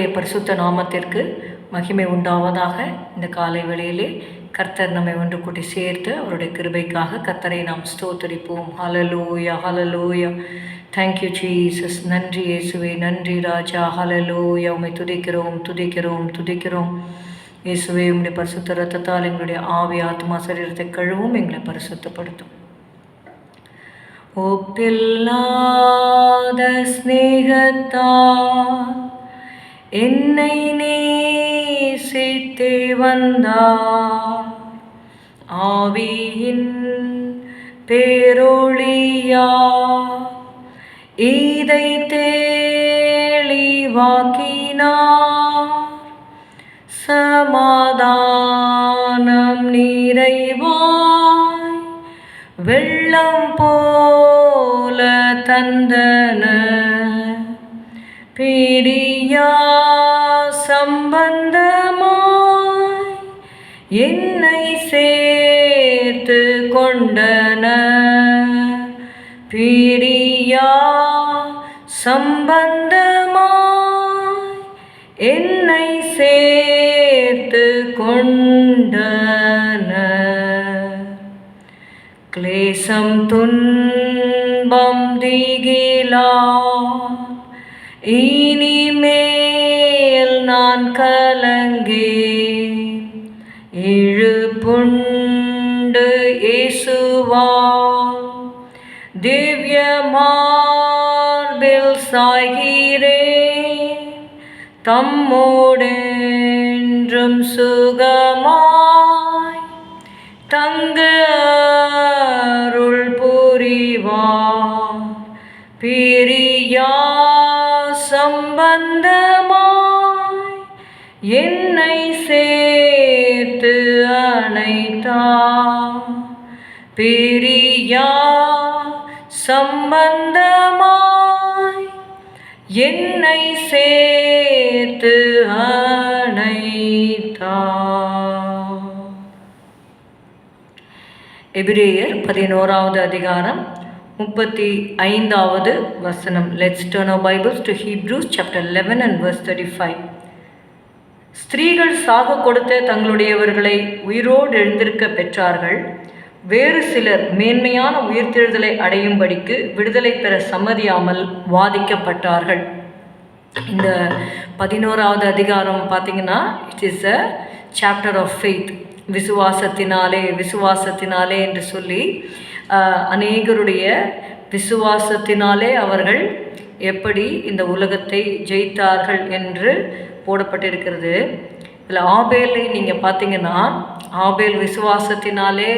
கர்த்தருடைய பரிசுத்த நாமத்திற்கு மகிமை உண்டாவதாக இந்த காலை வேளையிலே கர்த்தர் நம்மை ஒன்று கூட்டி சேர்த்து அவருடைய கிருபைக்காக கர்த்தரை நாம் ஸ்தோத்தரிப்போம். Hallelujah hallelujah thank you Jesus நன்றி இயேசுவே. நன்றி ராஜா. ஹலலூயா உம்மை துதிக்கிறோம் துதிக்கிறோம் துதிக்கிறோம். இயேசுவே உங்களுடைய பரிசுத்த ரத்தத்தால் எங்களுடைய ஆவி ஆத்மா சரீரத்தை கழுவும் எங்களை பரிசுத்தப்படுத்தும். ஒப்பில்லாத ஸ்நேகத்தால் என்னை நேசித்தே வந்தார் ஆவியின் பேரொழியா இதை தெளிவாக்கினார் சமாதானம் நிறைவாய். வெள்ளம் போல தந்தன. பிடியா சம்பந்தமாய் என்னை சேர்த்து கொண்டன. பிடியா சம்பந்தமாய் என்னை சேர்த்து கொண்டன. கிளேசம் துன்பம் திகிலா. ஈ நான் கலங்கே இழுப்புண்டு இயேசுவா திவ்ய மார்பில் சாய்கிறேன். தம்மோடென்றும் சுகமாய் தங்க அருள் புரிவார் பிரியா சம்பந்த என்னை சேர்த்து அணைத்தா பிரியா சம்பந்தமாய் என்னை சேர்த்து அணைத்தா எபிரேயர் பதினோராவது அதிகாரம் முப்பத்தி ஐந்தாவது வசனம். Let's turn our Bibles to Hebrews chapter eleven and verse thirty five ஸ்திரீகள் சாக கொடுத்த தங்களுடையவர்களை உயிரோடு எழுந்திருக்க பெற்றார்கள். வேறு சிலர் மேன்மையான உயிர்த்தெழுதலை அடையும்படிக்கு விடுதலை பெற சம்மதியாமல் வாதிக்கப்பட்டார்கள். இந்த பதினோராவது அதிகாரம் பார்த்தீங்கன்னா it is a chapter of faith விசுவாசத்தினாலே விசுவாசத்தினாலே என்று சொல்லி அநேகருடைய விசுவாசத்தினாலே அவர்கள் எப்படி இந்த உலகத்தை ஜெயித்தார்கள் என்று போடப்பட்டிருக்கிறது. இதில் ஆபேலை நீங்கள் பார்த்தீங்கன்னா ஆபேல் விசுவாசத்தினாலே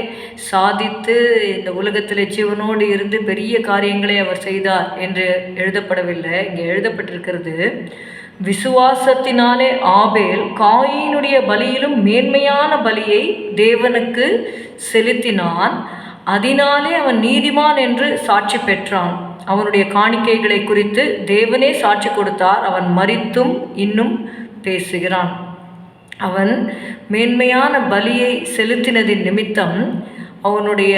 சாதித்து இந்த உலகத்தில் ஜீவனோடு இருந்து பெரிய காரியங்களை அவர் செய்தார் என்று எழுதப்படவில்லை. இங்கே எழுதப்பட்டிருக்கிறது விசுவாசத்தினாலே ஆபேல் காயினுடைய பலியிலும் மேன்மையான பலியை தேவனுக்கு செலுத்தினான். அதனாலே அவன் நீதிமான் என்று சாட்சி பெற்றான். அவனுடைய காணிக்கைகளை குறித்து தேவனே சாட்சி கொடுத்தார். அவன் மறித்தும் இன்னும் பேசுகிறான். அவன் மேன்மையான பலியை செலுத்தினதின் நிமித்தம் அவனுடைய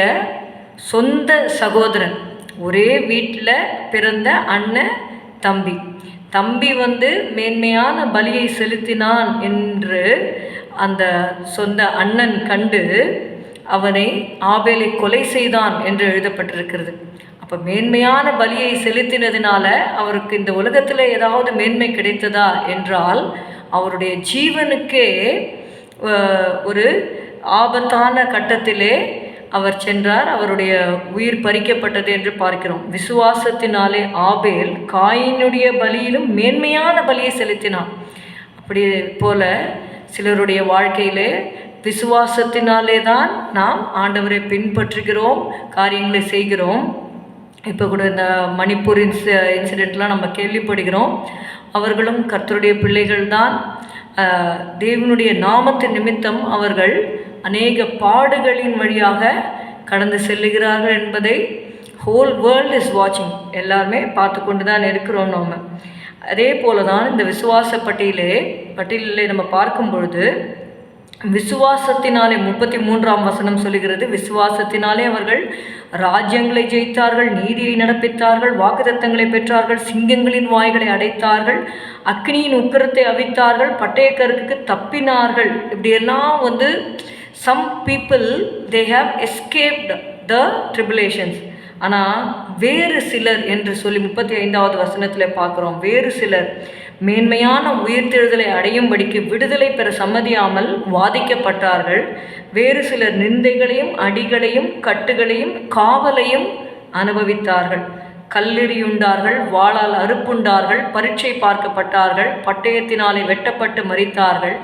சொந்த சகோதரன் ஒரே வீட்டில் பிறந்த அண்ணன் தம்பி தம்பி வந்து மேன்மையான பலியை செலுத்தினான் என்று அந்த சொந்த அண்ணன் கண்டு அவனை ஆபேலை கொலை செய்தான் என்று எழுதப்பட்டிருக்கிறது. அப்போ மேன்மையான பலியை செலுத்தினதுனால அவருக்கு இந்த உலகத்தில் ஏதாவது மேன்மை கிடைத்ததா என்றால் அவருடைய ஜீவனுக்கே ஒரு ஆபத்தான கட்டத்திலே அவர் சென்றார். அவருடைய உயிர் பறிக்கப்பட்டது என்று பார்க்கிறோம். விசுவாசத்தினாலே ஆபேல் காயினுடைய பலியிலும் மேன்மையான பலியை செலுத்தினான். அப்படி போல சிலருடைய வாழ்க்கையிலே விசுவாசத்தினாலே தான் நாம் ஆண்டவரை பின்பற்றுகிறோம் காரியங்களை செய்கிறோம். இப்போ கூட இந்த மணிப்பூர் இன்ஸ் இன்சிடெண்ட்லாம் நம்ம கேள்விப்படுகிறோம். அவர்களும் கர்த்தருடைய பிள்ளைகள் தான் தேவனுடைய நாமத்தின் நிமித்தம் அவர்கள் அநேக பாடுகளின் வழியாக கடந்து செல்லுகிறார்கள் என்பதை ஹோல் வேர்ல்ட் இஸ் வாட்சிங் எல்லாருமே பார்த்து கொண்டு தான் இருக்கிறோம் நாம். அதே போல தான் இந்த விசுவாச பட்டியலே பட்டியலில் நம்ம பார்க்கும் பொழுது விசுவாசத்தினாலே முப்பத்தி மூன்றாம் வசனம் சொல்லுகிறது விசுவாசத்தினாலே அவர்கள் ராஜ்யங்களை ஜெயித்தார்கள் நீதியை நடப்பித்தார்கள் வாக்குத்தத்தங்களை பெற்றார்கள் சிங்கங்களின் வாய்களை அடைத்தார்கள் அக்னியின் உக்கரத்தை அவித்தார்கள் பட்டயக்கருக்கு தப்பினார்கள். இப்படியெல்லாம் வந்து some people they have escaped the tribulations ஆனால் வேறு சிலர் என்று சொல்லி முப்பத்தி ஐந்தாவது வசனத்தில் பார்க்குறோம். வேறு சிலர். மேன்மையான உயிர்த்தெழுதலை அடையும்படிக்கு விடுதலை பெற சம்மதியாமல் வாதிக்கப்பட்டார்கள். வேறு சிலர் நிந்தைகளையும் அடிகளையும் கட்டுகளையும் காவலையும் அனுபவித்தார்கள். கல்லெறியுண்டார்கள் வாளால் அறுப்புண்டார்கள் பரீட்சை பார்க்கப்பட்டார்கள் பட்டயத்தினாலே வெட்டப்பட்டு மறித்தார்கள்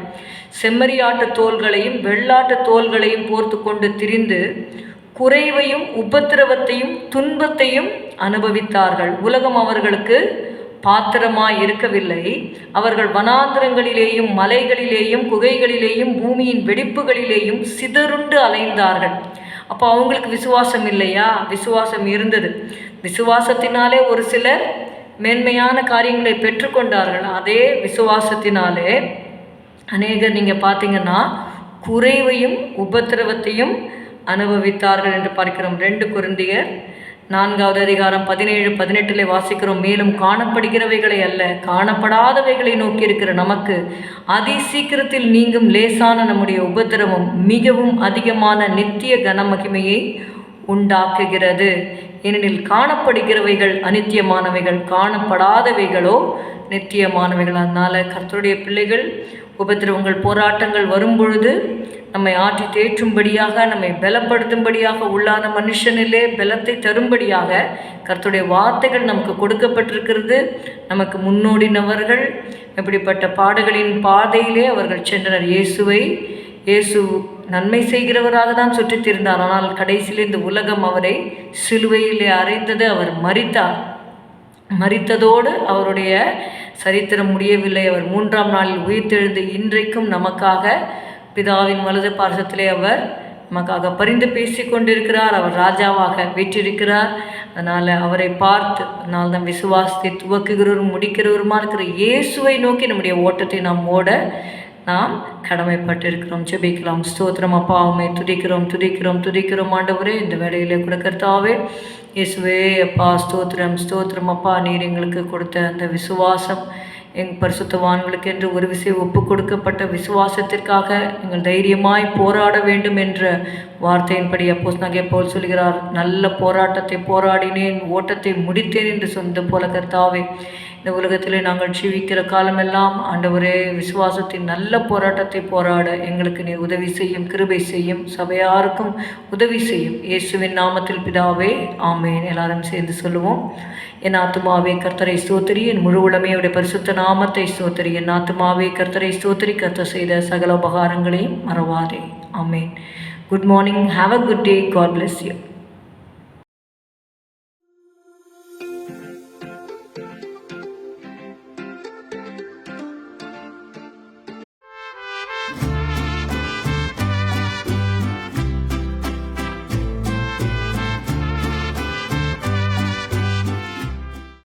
செம்மறியாட்டு தோள்களையும் வெள்ளாட்டு தோள்களையும் போர்த்து கொண்டு திரிந்து குறைவையும் உபத்திரவத்தையும் துன்பத்தையும் அனுபவித்தார்கள். உலகம் அவர்களுக்கு பாத்திரமாய் இருக்கவில்லை. அவர்கள் வனாந்திரங்களிலேயும் மலைகளிலேயும் குகைகளிலேயும் பூமியின் வெடிப்புகளிலேயும் சிதறுண்டு அலைந்தார்கள். அப்போ அவங்களுக்கு விசுவாசம் இல்லையா? விசுவாசம் இருந்தது. விசுவாசத்தினாலே ஒரு சிலர் மேன்மையான காரியங்களை பெற்றுக்கொண்டார்கள். அதே விசுவாசத்தினாலே அநேகர் நீங்கள் பார்த்தீங்கன்னா குறைவையும் உபத்திரவத்தையும் அனுபவித்தார்கள் என்று பார்க்கிறோம். ரெண்டு குருந்தியர் நான்காவது அதிகாரம் பதினேழு பதினெட்டிலே வாசிக்கிறோம் மேலும் காணப்படுகிறவைகளை அல்ல காணப்படாதவைகளை நோக்கி இருக்கிற நமக்கு அதி சீக்கிரத்தில் நீங்கும் லேசான நம்முடைய உபத்திரவம் மிகவும் அதிகமான நித்திய கனமகிமையை உண்டாக்குகிறது. ஏனெனில் காணப்படுகிறவைகள் அனித்தியமானவைகள் காணப்படாதவைகளோ நித்தியமானவைகள். அதனால் கர்த்தருடைய பிள்ளைகள் உபத்திரவங்கள் போராட்டங்கள் வரும் பொழுது நம்மை ஆற்றி தேற்றும்படியாக நம்மை பலப்படுத்தும்படியாக உள்ளான மனுஷனிலே பலத்தை தரும்படியாக கர்த்துடைய வார்த்தைகள் நமக்கு கொடுக்கப்பட்டிருக்கிறது. நமக்கு முன்னோடினவர்கள் இப்படிப்பட்ட பாடுகளின் பாதையிலே அவர்கள் சென்றனர். இயேசுவை இயேசு நன்மை செய்கிறவராக தான் சுற்றித் திருந்தார் ஆனால் கடைசியில் இந்த உலகம் அவரை சிலுவையிலே அறைந்தது. அவர் மறித்தார் மறித்ததோடு அவருடைய சரித்திரம் முடியவில்லை. அவர் மூன்றாம் நாளில் உயிர்த்தெழுந்து இன்றைக்கும் நமக்காக பிதாவின் வலது பார்சத்திலே அவர் நமக்காக பரிந்து பேசி கொண்டிருக்கிறார் அவர் ராஜாவாக வீற்றிருக்கிறார். அதனால் அவரை பார்த்து அதனால் தான் விசுவாசத்தை துவக்குகிறவரும் முடிக்கிறவருமா இருக்கிற இயேசுவை நோக்கி நம்முடைய ஓட்டத்தை நாம் ஓட நாம் கடமைப்பட்டிருக்கிறோம். ஜெபிக்கலாம் ஸ்தோத்திரம். அப்பா உண்மை துதிக்கிறோம். துதிக்கிறோம். துதிக்கிறோம். ஆண்டவரே இந்த வேலையிலே கொடுக்கறதாவே இயேசுவே அப்பா ஸ்தோத்திரம். ஸ்தோத்திரம். அப்பா நீர் எங்களுக்கு கொடுத்த அந்த விசுவாசம். எங் பரிசுத்தவான்களுக்கு என்று ஒரு விஷயம் ஒப்பு கொடுக்கப்பட்ட விசுவாசத்திற்காக நீங்கள் தைரியமாய் போராட வேண்டும் என்ற வார்த்தையின்படி அப்போஸ் நகை போல் சொல்கிறார் நல்ல போராட்டத்தை போராடினேன் ஓட்டத்தை முடித்தேன் என்று சொந்த போல கர்த்தாவே இந்த உலகத்திலே நாங்கள் ஜீவிக்கிற காலமெல்லாம் ஆண்டவரே விசுவாசத்தின் நல்ல போராட்டத்தை போராட எங்களுக்கு நீ உதவி செய்யும் கிருபை செய்யும் சபையாருக்கும் உதவி செய்யும். இயேசுவின் நாமத்தில் பிதாவே ஆமேன். எல்லாரும் சேர்ந்து சொல்லுவோம் என் ஆத்துமாவே கர்த்தரை ஸ்தோத்திரி என் முழு உளமையுடைய பரிசுத்த நாமத்தை ஸ்தோத்திரி. என் ஆத்துமாவே கர்த்தரை ஸ்தோத்திரி கர்த்தர் செய்த சகல உபகாரங்களையும் மறவாதே. ஆமேன். Good morning. Have a good day. God bless you.